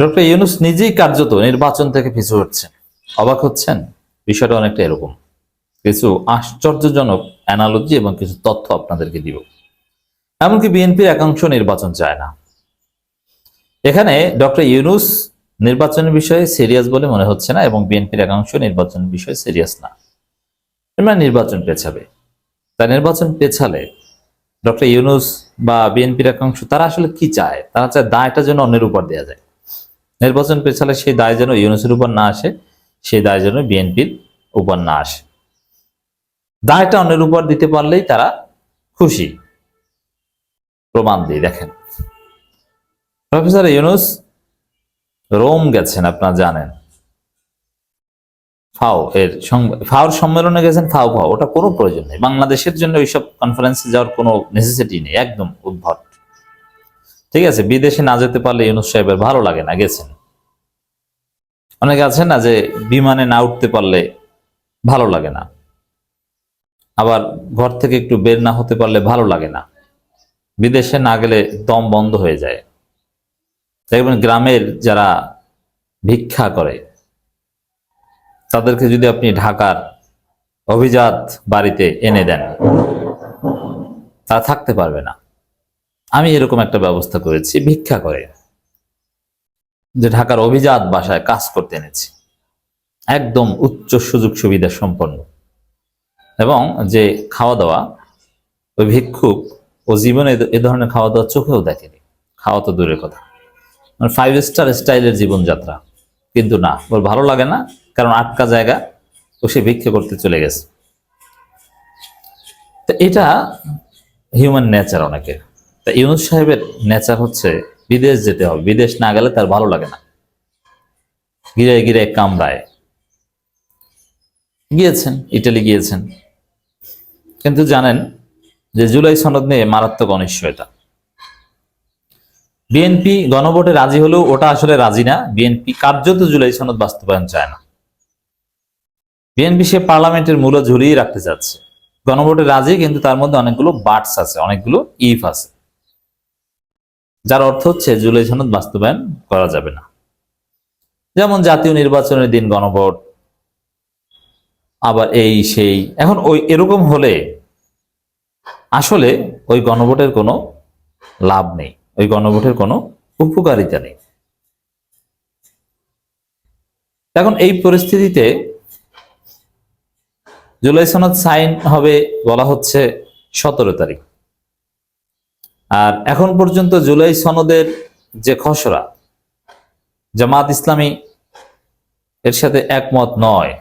Doctor Yunus নিজেই কার্যত নির্বাচন থেকে পিছু হচ্ছেন। অবাক হচ্ছেন? বিষয়টা অনেকটা এরকম। কিছু আশ্চর্যজনক অ্যানালজি এবং কিছু তথ্য আপনাদেরকে দিব। এমনকি বিএনপির একাংশ নির্বাচন চায় না। এখানে ডক্টর ইউনুস নির্বাচনের বিষয়ে সিরিয়াস বলে মনে হচ্ছে না এবং বিএনপির একাংশ নির্বাচনের বিষয়ে সিরিয়াস না। এবার নির্বাচন পেছাবে। তা নির্বাচন পেছালে ডক্টর ইউনুস বা বিএনপির একাংশ তারা আসলে কি চায়? তারা চায় দায়টা যেন অন্যের উপর দেওয়া যায়। নির্বাচন পেছালে সেই দায় যেন ইউনুসের উপর না আসে, সেই দায় যেন বিএনপির উপর না আসে। দায়টা অন্যের উপর দিতে পারলেই তারা খুশি। প্রমাণ দিয়ে দেখেন। প্রফেসর ইউনুস রোম গেছেন, আপনারা জানেন। ফাও এর ফাওর সম্মেলনে গেছেন, ফাও ফাও, ওটা কোনো প্রয়োজন নেই। বাংলাদেশের জন্য ওইসব কনফারেন্সে যাওয়ার কোনো নেসেসিটি নেই, একদম উদ্ভট। ঠিক আছে, বিদেশে না যেতে পারলে ইউনুস সাহেবের ভালো লাগে না, গেছেন। অনেকে আছে না যে বিমানে না উঠতে পারলে ভালো লাগে না। আবার ঘর থেকে একটু বের না হতে পারলে ভালো লাগে না। বিদেশে না গেলে দম বন্ধ হয়ে যায়। দেখবেন গ্রামের যারা ভিক্ষা করে, তাদেরকে যদি আপনি ঢাকার অভিজাত বাড়িতে এনে দেন তা থাকতে পারবে না। আমি এরকম একটা ব্যবস্থা করেছি, ভিক্ষা করে। যে ঢাকার অভিজাত বাসায় কাজ করতে এনেছি। একদম উচ্চ সুযোগ সুবিধা সম্পন্ন। এবং যে খাওয়া দাওয়া ওই ভিক্ষুক ও জীবনে এ- ধরনের খাওয়া দাওয়া চোখেও দেখেনি। খাওয়া তো দূরের কথা। মানে ফাইভ স্টার স্টাইলের জীবনযাত্রা। কিন্তু না, ওর ভালো লাগে না, কারণ আটকা জায়গা, ও সে ভিক্ষা করতে চলে গেছে। তো এটা হিউম্যান নেচার অনেকের। তা ইউনুস সাহেবের নেচার হচ্ছে বিদেশ যেতে হবে, বিদেশ না গেলে তার ভালো লাগে না। গিরায় গিরায় কামড়ায়। গিয়েছেন, ইটালি গিয়েছেন। কিন্তু জানেন যে জুলাই সনদ নিয়ে মারাত্মক অনিশ্চয়তা। বিএনপি গণভোটে রাজি হলেও ওটা আসলে রাজি না। বিএনপি কার্যত জুলাই সনদ বাস্তবায়ন চায় না। বিএনপি সে পার্লামেন্টের মূল্য ঝুলিয়ে রাখতে চাচ্ছে গণভোটে রাজি, কিন্তু তার মধ্যে অনেকগুলো বার্ডস আছে, অনেকগুলো ইফ আছে। যার অর্থ হচ্ছে জুলাই সনদ বাস্তবায়ন করা যাবে না। যেমন জাতীয় নির্বাচনের দিন গণভোট, আবার এই, সেই। এখন ওই, এরকম হলে আসলে ওই গণভোটের কোনো লাভ নেই। ওই গণভোটের কোনো উপকারিতা নেই। এখন এই পরিস্থিতিতে জুলাই সনদ সাইন হবে বলা হচ্ছে সতেরো তারিখ। আর এখন পর্যন্ত জুলাই সনদের যে খসড়া, জামাত ইসলামী এর সাথে একমত নয়।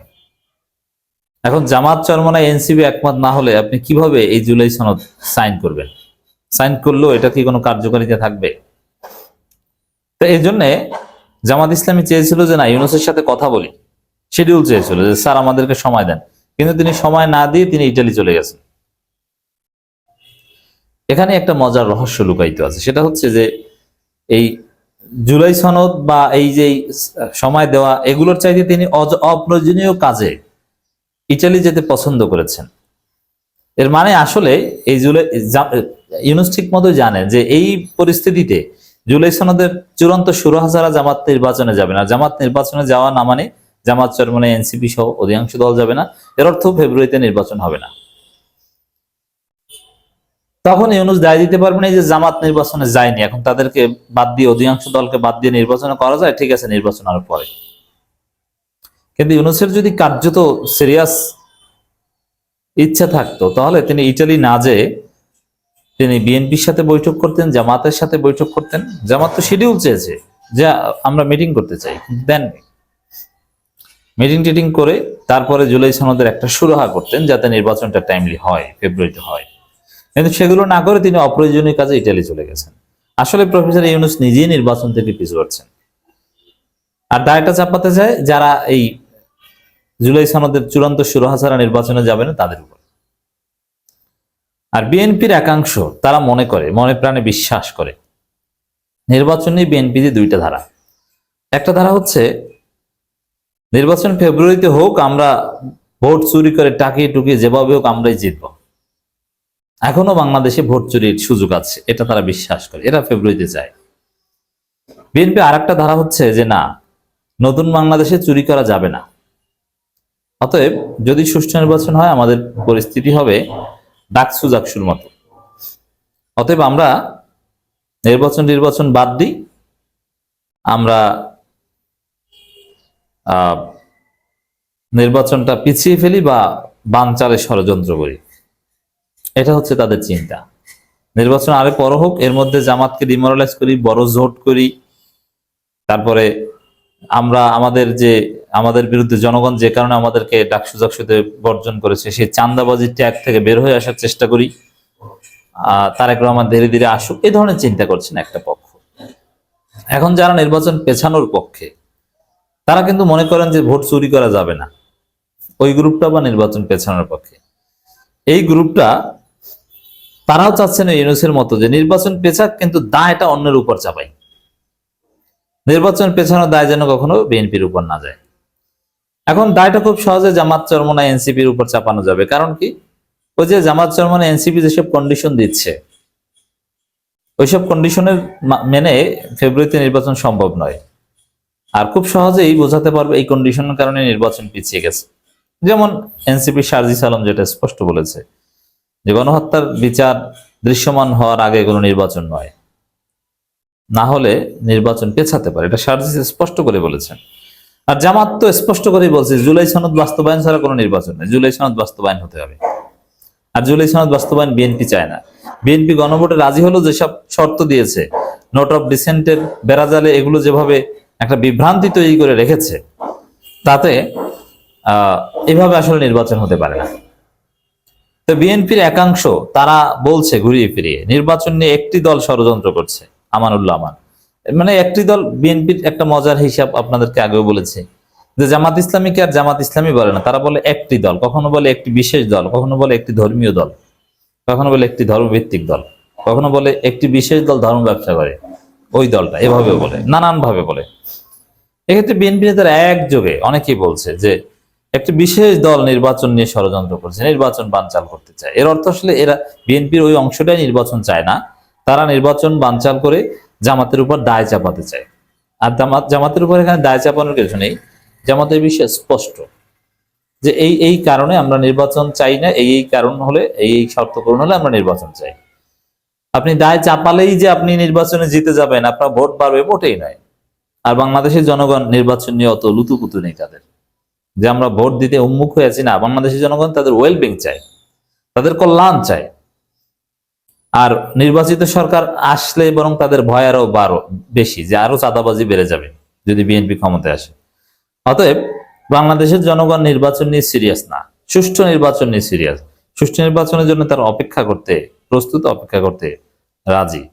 এখন জামাত চরমনায় এনসিবি একমত না হলে আপনি কীভাবে এই জুলাই সনদ সাইন করবেন? সাইন করলেও এটা কি কোনো কার্যকারিতা থাকবে? তো এই জন্যে জামাত ইসলামী চেয়েছিল যে, না, ইউনুসের সাথে কথা বলি। শিডিউল চেয়েছিল যে, স্যার, আমাদেরকে সময় দেন। কিন্তু তিনি সময় না দিয়ে তিনি ইটালি চলে গেছেন। এখানে একটা মজার রহস্য লুকায়িত আছে। সেটা হচ্ছে যে এই জুলাই সনদ বা এই যে সময় দেওয়া, এগুলোর চাইতে তিনি অপ্রয়োজনীয় কাজে ইটালি যেতে পছন্দ করেছেন। এর মানে আসলে এই জুলাই, জা- ইউনুস ঠিক মতো জানে যে এই পরিস্থিতিতে জুলাই সনদের চূড়ান্ত সুর হাজারা জামাত নির্বাচনে যাবে না। জামাত নির্বাচনে যাওয়া না মানে জামাত চরমনে এনসিপি সহ অধিকাংশ দল যাবে না। এর অর্থ ফেব্রুয়ারিতে নির্বাচন হবে না। তখন ইউনুস দায় দিতে পারবে না যে জামাত নির্বাচনে যায়নি। এখন তাদেরকে বাদ দিয়ে অধিকাংশ দলকে বাদ দিয়ে নির্বাচন করা যায়, ঠিক আছে, নির্বাচন আর পরে। কিন্তু ইউনুসের যদি কার্যত সিরিয়াস ইচ্ছা থাকতো, তাহলে তিনি ইটালি না যেয়ে তিনি বিএনপির সাথে বৈঠক করতেন, জামাতের সাথে বৈঠক করতেন। জামাত তো শিডিউল চেয়েছে যে আমরা মিটিং করতে চাই দেননি। মিটিং টিটিং করে তারপরে জুলাই সনদের একটা সুরাহা করতেন যাতে নির্বাচনটা টাইমলি হয় ফেব্রুয়ারিতে হয়। কিন্তু সেগুলো না করে তিনি অপ্রয়োজনীয় কাজে ইটালি চলে গেছেন। আসলে প্রফেসর ইউনুস নিজেই নির্বাচন থেকে পিছু হচ্ছেন আর দায়টা চাপাতে চায় যারা এই জুলাই সনদের চূড়ান্ত সুরাহা ছাড়া নির্বাচনে যাবে না তাদের উপর। আর বিএনপির একাংশ তারা মনে করে, মনে প্রাণে বিশ্বাস করে। নির্বাচনে বিএনপিতে দুইটা ধারা। একটা ধারা হচ্ছে, নির্বাচন ফেব্রুয়ারিতে হোক আমরা ভোট চুরি করে টাকিয়ে টুকিয়ে যেভাবে হোক আমরাই জিতব। এখনও বাংলাদেশে ভোট চুরির সুযোগ আছে, এটা তারা বিশ্বাস করে, এরা ফেব্রুয়ারিতে যায়। বিএনপি আর একটা ধারা হচ্ছে যে না, নতুন বাংলাদেশে চুরি করা যাবে না। অতএব যদি সুষ্ঠু নির্বাচন হয়, আমাদের পরিস্থিতি হবে ডাকসু জাকসুর মতো। অতএব আমরা নির্বাচন নির্বাচন বাদ দিই। আমরা নির্বাচনটা পিছিয়ে ফেলি বা বানচালে ষড়যন্ত্র করি। এটা হচ্ছে তাদের চিন্তা। নির্বাচন আরে পর হোক, এর মধ্যে জামাতকে ডিমোরালাইজ করি, বড় জোট করি, তারপরে আমরা আমাদের যে, আমাদের বিরুদ্ধে জনগণ যে কারণে আমাদেরকে ডাকসু জাকসুতে বর্জন করেছে, সেই চান্দাবাজির ট্যাগ থেকে বের হয়ে আসার চেষ্টা করি। তারেক রহমান ধীরে ধীরে আসুক এই ধরনের চিন্তা করছেন একটা পক্ষ। এখন যারা নির্বাচন পেছানোর পক্ষে, তারা কিন্তু মনে করেন যে ভোট চুরি করা যাবে না। ওই গ্রুপটা বা নির্বাচন পেছানোর পক্ষে। এই গ্রুপটা তারাও চাচ্ছেন ইউনুসের মতো যে নির্বাচন পেছাক, কিন্তু দায়টা অন্যের উপর চাপাই নির্বাচন পেছানোর দায় যেন কখনো বিএনপির উপর না যায়। এখন দায়টা খুব সহজে জামাত চরমনা এনসিপির উপর চাপানো যাবে। কারণ কি? ওই যে জামাত চরমনা এনসিপি যেসব কন্ডিশন দিচ্ছে, ওইসব কন্ডিশনের মেনে ফেব্রুয়ারিতে নির্বাচন সম্ভব নয়। আর খুব সহজেই বোঝাতে পারবে এই কন্ডিশনের কারণে নির্বাচন পিছিয়ে গেছে। যেমন এনসিপি শারজিস আলম যেটা স্পষ্ট বলেছে যে গণহত্যার বিচার দৃশ্যমান হওয়ার আগে কোনো নির্বাচন নয়। না হলে নির্বাচন পেছাতে পারে। এটা শারজিস স্পষ্ট করে বলেছেন। আর জামাত তো স্পষ্ট করেই বলছে, জুলাই সনদ বাস্তবায়ন ছাড়া কোনো নির্বাচন নেই। জুলাই সনদ বাস্তবায়ন হতে হবে। আর জুলাই সনদ বাস্তবায়ন বিএনপি চায় না। বিএনপি গণভোটে রাজি হলো যেসব শর্ত দিয়েছে, নোট অফ ডিসেন্টের বেড়াজালে এগুলো যেভাবে একটা বিভ্রান্তি তৈরি করে রেখেছে, তাতে এভাবে আসলে নির্বাচন হতে পারে না। তো বিএনপির একাংশ, তারা বলছে ঘুরিয়ে ফিরিয়ে, নির্বাচন নিয়ে একটি দল ষড়যন্ত্র করছে, আমানুল্লাহ আমান। মানে একটি দল বিএনপির একটা মজার হিসাব আপনাদেরকে আগেও বলেছে, যে জামাত ইসলামীকে আর জামাত ইসলামী বলে না, তারা বলে একটি দল, কখনো বলে একটি বিশেষ দল, কখনো বলে একটি ধর্মীয় দল, কখনো বলে একটি ধর্মভিত্তিক দল, কখনো বলে একটি বিশেষ দল ধর্ম ব্যবসা করে, ওই দলটা এভাবে বলে নানান ভাবে বলে। এক্ষেত্রে বিএনপি নেতারা একযোগে অনেকেই বলছে যে একটি বিশেষ দল নির্বাচন নিয়ে ষড়যন্ত্র করছে, নির্বাচন বানচাল করতে চায়। এর অর্থ আসলে এরা বিএনপির ওই অংশটাই নির্বাচন চায় না, তারা নির্বাচন বানচাল করে জামাতের উপর দায় চাপাতে চায়। আর জামাত, জামাতের উপর এখানে দায় চাপানোর কিছু নেই। জামাতের বিষয়ে স্পষ্ট, যে এই এই কারণে আমরা নির্বাচন চাই না, এই এই কারণ হলে, এই এই শর্ত পূরণ হলে আমরা নির্বাচন চাই। আপনি দায় চাপালেই যে আপনি নির্বাচনে জিতে যাবেন, আপনার ভোট বাড়বে ভোটেই নয়। আর বাংলাদেশের জনগণ নির্বাচন নিয়ে অত লুতুপুতু নেই তাদের। যে আমরা ভোট দিতে উন্মুখ হয়ে আছি না, বাংলাদেশের জনগণ তাদের ওয়েলবিং চায়, তাদের কল্যাণ চায়। আর নির্বাচিত সরকার আসলে বরং তাদের ভয় আরও বারো, বেশি, যে আরও চাঁদাবাজি বেড়ে যাবে যদি বিএনপি ক্ষমতায় আসে। অতএব বাংলাদেশের জনগণ নির্বাচন নিয়ে সিরিয়াস না, সুষ্ঠু নির্বাচন নিয়ে সিরিয়াস সুষ্ঠু নির্বাচনের জন্য তারা অপেক্ষা করতে, প্রস্তুত অপেক্ষা করতে রাজি।